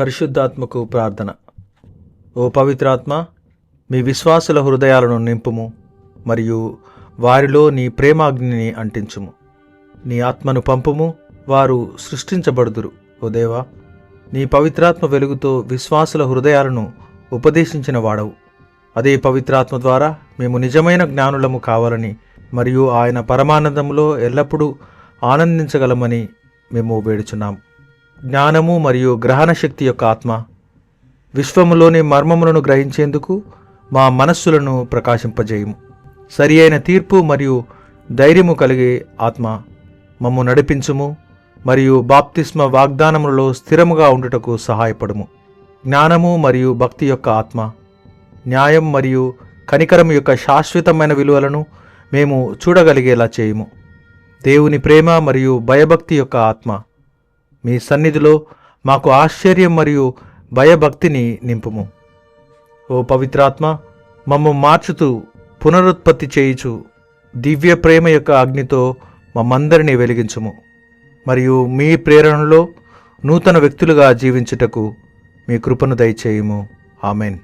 పరిశుద్ధాత్మకు ప్రార్థన. ఓ పవిత్రాత్మ మీ విశ్వాసుల హృదయాలను నింపుము మరియు వారిలో నీ ప్రేమాగ్నిని అంటించుము. నీ ఆత్మను పంపుము వారు సృష్టించబడుదురు. ఓ దేవా నీ పవిత్రాత్మ వెలుగుతో విశ్వాసుల హృదయాలను ఉపదేశించిన వాడవు. అదే పవిత్రాత్మ ద్వారా మేము నిజమైన జ్ఞానులము కావాలని మరియు ఆయన పరమానందంలో ఎల్లప్పుడూ ఆనందించగలమని మేము వేడుచున్నాం. జ్ఞానము మరియు గ్రహణ శక్తి యొక్క ఆత్మ విశ్వములోని మర్మములను గ్రహించేందుకు మా మనస్సులను ప్రకాశింపజేయము. సరి అయిన తీర్పు మరియు ధైర్యము కలిగే ఆత్మ మమ్ము నడిపించుము మరియు బాప్తిస్మ వాగ్దానములలో స్థిరముగా ఉండుటకు సహాయపడుము. జ్ఞానము మరియు భక్తి యొక్క ఆత్మ న్యాయం మరియు కనికరం యొక్క శాశ్వతమైన విలువలను మేము చూడగలిగేలా చేయము. దేవుని ప్రేమ మరియు భయభక్తి యొక్క ఆత్మ మీ సన్నిధిలో మాకు ఆశ్చర్యం మరియు భయభక్తిని నింపుము. ఓ పవిత్రాత్మ మమ్ము మార్చుతూ పునరుత్పత్తి చేయుచు దివ్య ప్రేమ యొక్క అగ్నితో మమ్మందరినీ వెలిగించుము. మరియు మీ ప్రేరణలో నూతన వ్యక్తులుగా జీవించుటకు మీ కృపను దయచేయము. ఆమెన్.